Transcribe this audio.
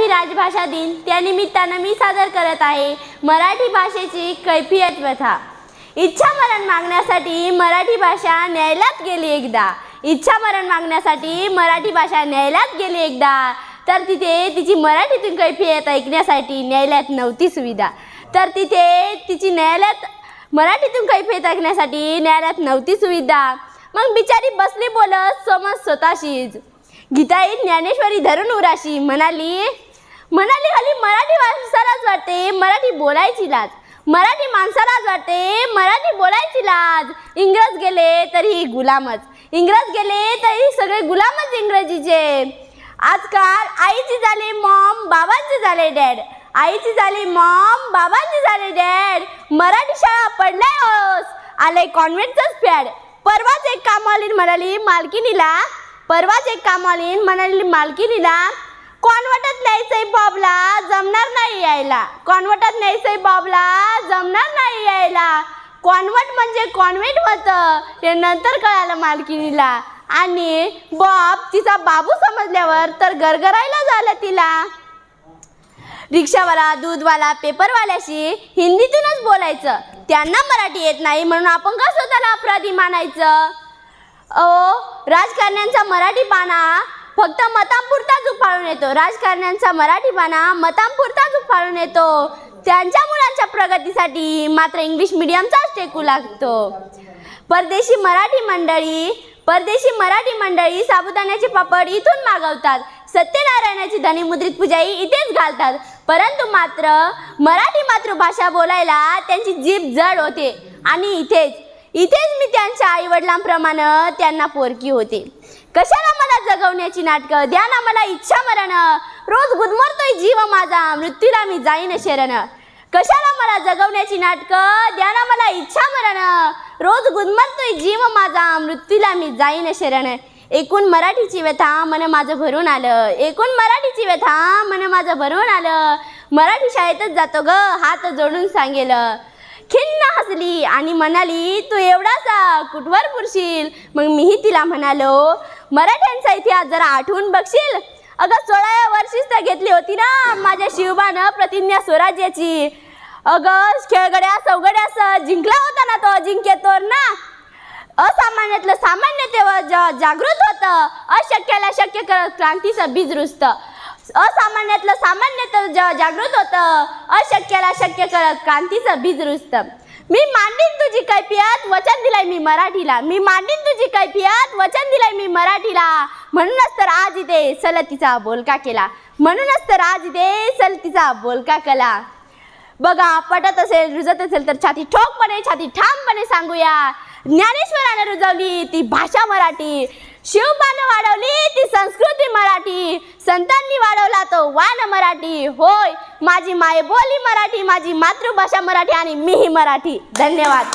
राजभाषा दिन त्या निमित्तानं मी सादर करत आहे मराठी भाषेची कैफियत व्यथा इच्छा मरण मागण्यासाठी मराठी भाषा न्यायालयात गेली एकदा. इच्छा मरण मागण्यासाठी मराठी भाषा न्यायालयात गेली एकदा. तर तिथे तिची मराठीतून कैफियत ऐकण्यासाठी न्यायालयात नव्हती सुविधा. तर तिथे तिची न्यायालयात मराठीतून कैफियत ऐकण्यासाठी न्यायालयात नव्हती सुविधा. मग बिचारी बसली बोलत समज स्वतःशीच. गीताई ज्ञानेश्वरी धरून उराशी म्हणाली म्हणाली खाली मराठी माणसालाच वाटते मराठी बोलायची लाज मराठी माणसालाच वाटते मराठी बोलायची लाज इंग्रज गेले तरी गुलामच. इंग्रज गेले तरी सगळे गुलामच इंग्रजीचे. आजकाल आईची झाली मॉम बाबांचे झाले डॅड आईची झाली मॉम बाबांचे झाले डॅड मराठी शाळा पडलाय ओस आलंय कॉन्व्हेंटचंच फॅड परवाच एक कामवालीन म्हणाली मालकिनीला. परवाच एक कामवालीन म्हणाली मालकिनीला कॉन्व्हर्टात न्यायचंय बॉबला जमणार नाही यायला. कॉन्व्हर्टात न्यायचंय बॉबला जमणार नाही यायला. कॉन्व्हर्ट म्हणजे कॉन्व्हेंट होतं हे नंतर कळालं मालकिनीला आणि बॉब तिचा बाबू समजल्यावर तर गरगरायला झालं तिला. रिक्षावाला दूधवाला पेपरवाल्याशी हिंदीतूनच बोलायचं. त्यांना मराठी येत नाही म्हणून आपण का स्वतःला अपराधी मानायचं? ओ राजकारण्यांचा मराठी पाना फक्त मतांपुरता येतो. राजकारण्यांचा मराठी पाना मतांपुरताच उफाळून येतो. त्यांच्या मुलांच्या प्रगतीसाठी मात्र इंग्लिश मिडियमचाच टेकू लागतो. परदेशी मराठी मंडळी परदेशी मराठी मंडळी साबुदाण्याचे पापड इथून मागवतात. सत्यनारायणाची धनीमुद्रित पूजाही इथेच घालतात. परंतु मात्र मराठी मातृभाषा बोलायला त्यांची जीभ जड होते. आणि इथेच इथेच मी त्यांच्या आईवडिलांप्रमाणे त्यांना पोरकी होते. कशाला मला जगवण्याची नाटकं? द्या ना मला इच्छा मरण. रोज गुदमरतोय जीव माझा मृत्यूला मी जाईन शरण. कशाला मला जगवण्याची नाटकं? द्या ना मला इच्छा मरण. रोज गुदमरतोय जीव माझा मृत्यूला मी जाईन शरण. एकूण मराठीची व्यथा मन माझं भरून आलं. एकूण मराठीची व्यथा मन माझं भरून आलं. मराठी शाळेतच जातो ग हात जोडून सांगेल. खिन्न हसली आणि म्हणाली तू एवढासा कुठवर पुरशील? मग मीही तिला म्हणालो मराठ्यांचा इतिहास जरा आठवून बघशील? अगं सोळाव्या वर्षीच तर घेतली होती ना माझ्या शिवबानं प्रतिज्ञा स्वराज्याची. अगं खेळगड्या सवगड्या जिंकला होता ना तो अजिंक्य ना? असामान्यातलं सामान्य तेव्हा जागृत होतं. अशक्याला शक्य करत क्रांतीचं बीज रुजतं. असामान्यातलं सामान्य तर जागृत होतं. अशक्याला शक्य करत क्रांतीचं बीज रुजतं. मी मांडीन तुझी कैफियत वचन दिलंय मी मराठीला. मी मांडीन तुझी कैफियत वचन दिलंय मी मराठीला. म्हणूनच तर आज इथे सलतीचा बोलका केला. म्हणूनच तर आज इथे सलतीचा बोलका केला. बघा पटत असेल रुजत असेल तर छाती ठोकपणे छाती ठामपणे सांगूया. ज्ञानेश्वराने रुजवली ती भाषा मराठी. शिवबानं वाढवली ती संस्कृती मराठी. संतांनी वाढवला तो वान मराठी. होय माझी माय बोली मराठी माझी मातृभाषा मराठी आणि मीही मराठी. धन्यवाद.